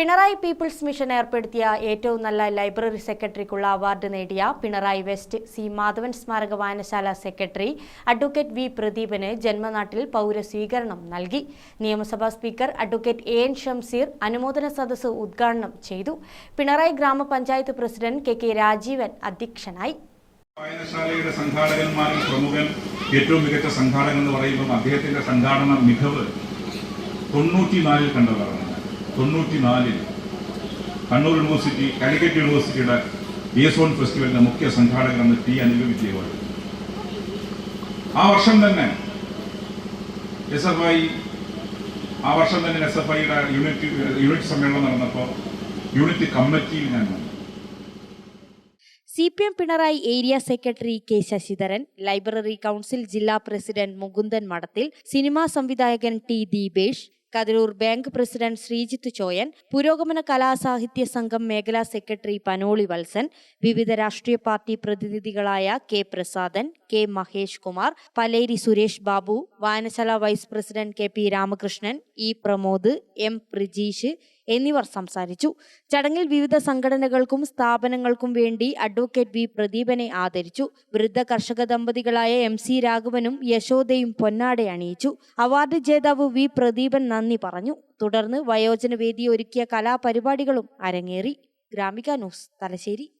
Pinarayi people's mission ഏർപ്പെടുത്തിയ ഏറ്റവും നല്ല ലൈബ്രറി സെക്രട്ടറിക്കുള്ള അവാർഡ് നേടിയ പിണറായി വെസ്റ്റ് സി മാധവൻ സ്മാരക വായനശാല സെക്രട്ടറി അഡ്വക്കേറ്റ് വി പ്രദീപന് ജന്മനാട്ടിൽ പൗരസ്വീകരണം നൽകി. നിയമസഭാ speaker advocate A N Shamseer അനുമോദന സദസ്സ് ഉദ്ഘാടനം ചെയ്തു. പിണറായി ഗ്രാമപഞ്ചായത്ത് പ്രസിഡന്റ് കെ കെ രാജീവൻ അധ്യക്ഷനായി. വായനശാലയുടെ സംഘാടകന്മാരിൽ പ്രമുഖൻ ഏറ്റവും മികച്ച സംഘാടകൻ എന്ന് പറയുമ്പോൾ അദ്ദേഹത്തിന്റെ സംഘാടന മികവ് തൊണ്ണൂറ്റിനാലിൽ കണ്ടതാണ് തൊണ്ണൂറ്റിനാലിൽ കണ്ണൂർ യൂണിവേഴ്സിറ്റി കാലിക്കറ്റ് യൂണിവേഴ്സിറ്റിയുടെ ബി എസ് ഓൺ ഫെസ്റ്റിവലിന്റെ മുഖ്യ സംഘാടകനെന്ന് ടി അനിൽ വിജയവാണ് ആ വർഷം തന്നെ എസ് എഫ് ഐ ആ വർഷം തന്നെ എസ് എഫ് ഐയുടെ യൂണിറ്റ് യൂണിറ്റ് സമ്മേളനം നടന്നപ്പോൾ യൂണിറ്റ് കമ്മിറ്റിയിൽ ഞാൻ C P M Pinarayi area secretary K Sasidharan library council ജില്ലാ പ്രസിഡന്റ് മുകുന്ദൻ മഠത്തിൽ സിനിമാ സംവിധായകൻ T Deepesh Kathiroor bank president Sreejith Choyan പുരോഗമന കലാസാഹിത്യ സംഘം മേഖലാ സെക്രട്ടറി പനോളി വത്സൻ വിവിധ രാഷ്ട്രീയ പാർട്ടി പ്രതിനിധികളായ കെ പ്രസാദൻ കെ മഹേഷ് കുമാർ പലേരി സുരേഷ് ബാബു വായനശാല vice president K P Ramakrishnan E Pramod M Prajeesh എന്നിവർ സംസാരിച്ചു. ചടങ്ങിൽ വിവിധ സംഘടനകൾക്കും സ്ഥാപനങ്ങൾക്കും വേണ്ടി അഡ്വക്കേറ്റ് വി പ്രദീപനെ ആദരിച്ചു. വൃദ്ധ കർഷക ദമ്പതികളായ എം സി രാഘവനും യശോദയും പൊന്നാട അണിയിച്ചു. അവാർഡ് ജേതാവ് വി പ്രദീപൻ നന്ദി പറഞ്ഞു. തുടർന്ന് വയോജന വേദി ഒരുക്കിയ കലാപരിപാടികളും അരങ്ങേറി. Gramika news Thalassery.